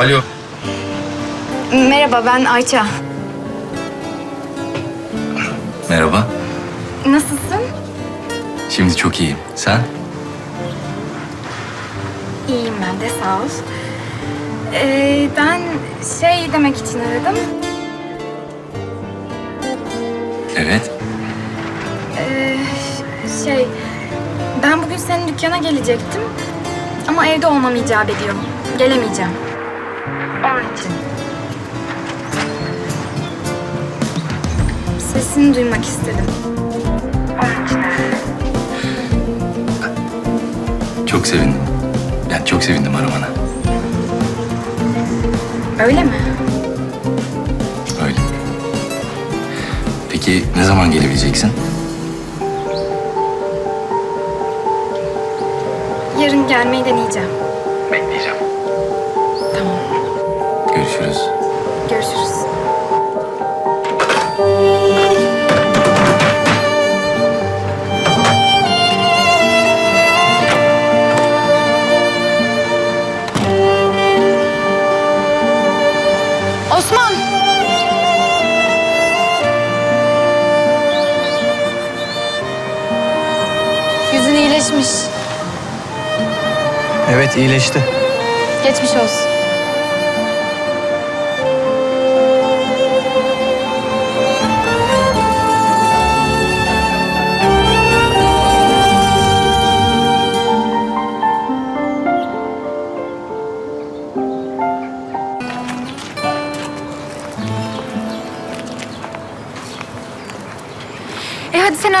Alo. Merhaba ben Ayça. Merhaba. Nasılsın? Şimdi çok iyiyim. Sen? İyiyim ben de sağ ol. Ee, ben şey demek için aradım. Evet. Ee, şey ben bugün senin dükkana gelecektim. Ama evde olmam icap ediyor. Gelemeyeceğim. İçin. Sesini duymak istedim. İçin. Çok sevindim. Yani çok sevindim aramana. Öyle mi? Öyle. Peki ne zaman gelebileceksin? Yarın gelmeyi deneyeceğim. Bekleyeceğim. Görüşürüz. Görüşürüz. Osman! Yüzün iyileşmiş. Evet iyileşti. Geçmiş olsun.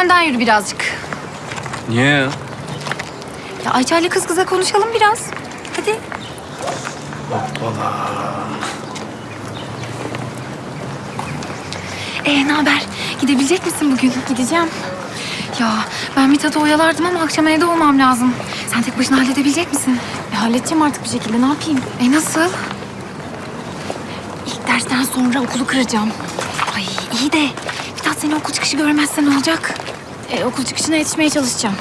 Önden yürü birazcık. Niye ya? Ya Ayça ile kız kıza konuşalım biraz. Hadi. Ee, ne haber? Gidebilecek misin bugün? Gideceğim. Ya ben Mithat'ı oyalardım ama akşam evde olmam lazım. Sen tek başına halledebilecek misin? E, halledeceğim artık bir şekilde. Ne yapayım? E nasıl? İlk dersten sonra okulu kıracağım. Ay iyi de okul çıkışı görmezse ne olacak? E, okul çıkışına yetişmeye çalışacağım.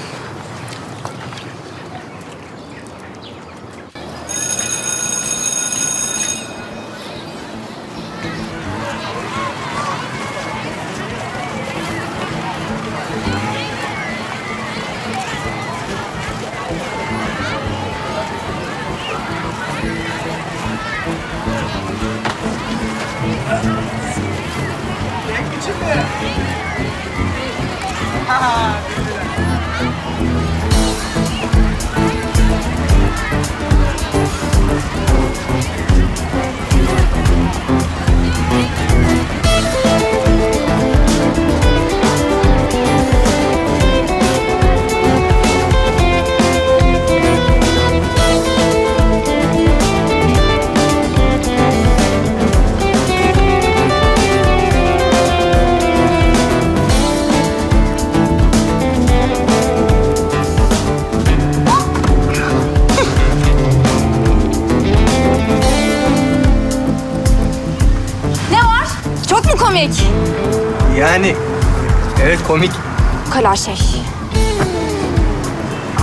Evet komik. Bu kadar şey.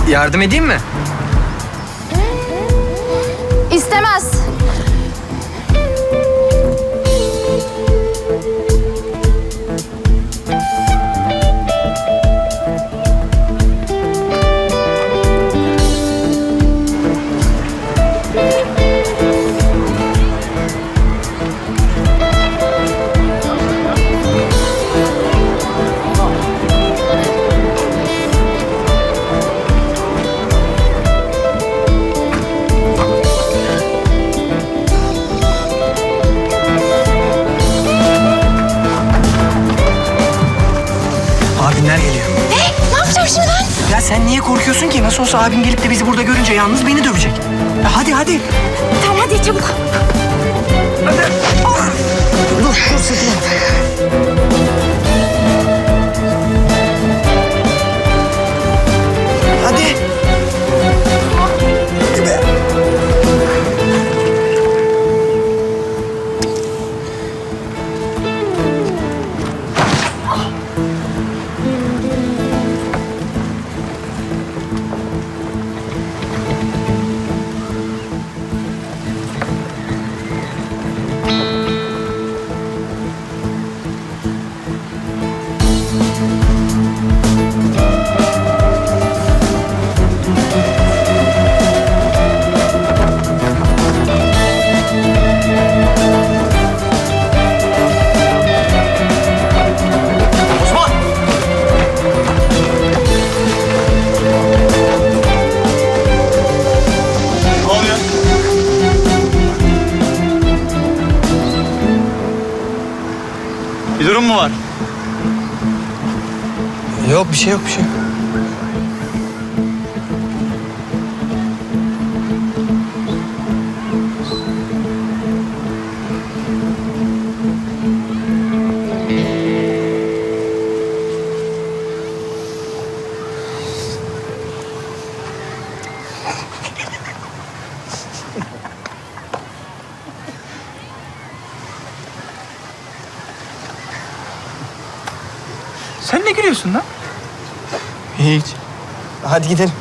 Yardım edeyim mi? İstemez. Sen niye korkuyorsun ki? Nasıl olsa abin gelip de bizi burada görünce yalnız beni dövecek. Ya hadi hadi. Tamam hadi çabuk. Dur dur sırtına. Mı var? Yok bir şey yok bir şey. yok. Gülüyorsun lan? Hiç. Hadi gidelim.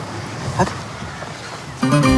Hadi.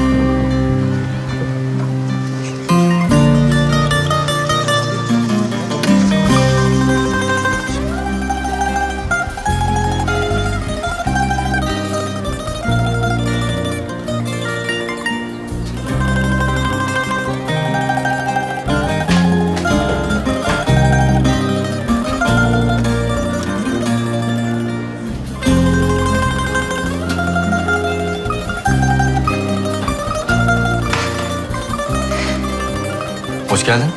Geldin.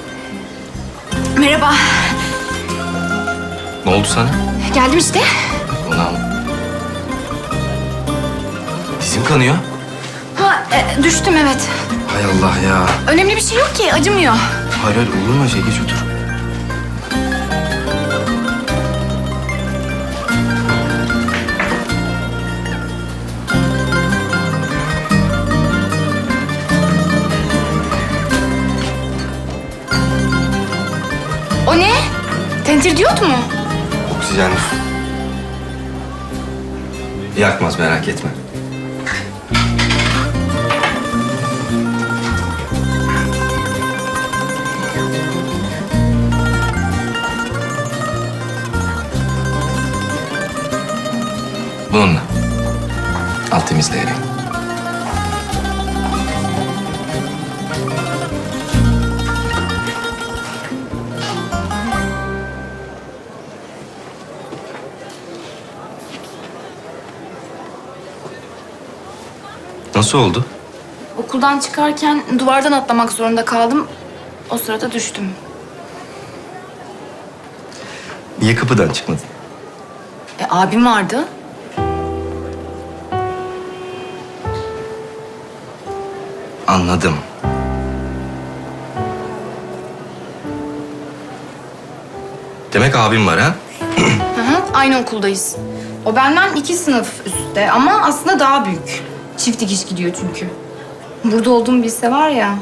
Merhaba. Ne oldu sana? Geldim işte. Onu al. Dizim kanıyor. Ha e, düştüm evet. Hay Allah ya. Önemli bir şey yok ki acımıyor. Hayır hayır olur mu şey geç otur. Tentir diyot mu? Oksijen. Yakmaz merak etme. Bununla. Alt temizleyelim. Nasıl oldu? Okuldan çıkarken duvardan atlamak zorunda kaldım. O sırada düştüm. Niye kapıdan çıkmadın? E, abim vardı. Anladım. Demek abim var ha? Hı hı, aynı okuldayız. O benden iki sınıf üstte ama aslında daha büyük. Çift dikiş gidiyor çünkü. Burada olduğumu bilse var ya.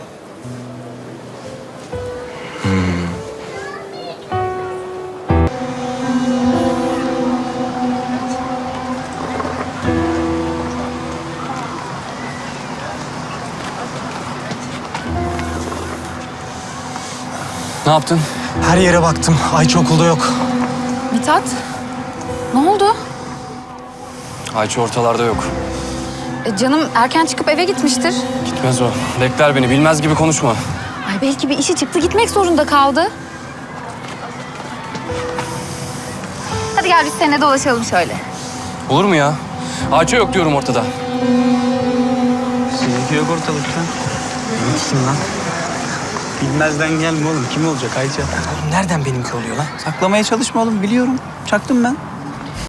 Ne yaptın? Her yere baktım. Ayça okulda yok. Mithat, ne oldu? Ayça ortalarda yok. E, canım erken çıkıp eve gitmiştir. Gitmez o. Bekler beni. Bilmez gibi konuşma. Ay belki bir işi çıktı gitmek zorunda kaldı. Hadi gel biz seninle dolaşalım şöyle. Olur mu ya? Ayça yok diyorum ortada. Sizinki yok ortalıkta. Kim lan? Bilmezden gelme oğlum. Kim olacak Ayça? Nereden benimki oluyor lan? Saklamaya çalışma oğlum. Biliyorum. Çaktım ben.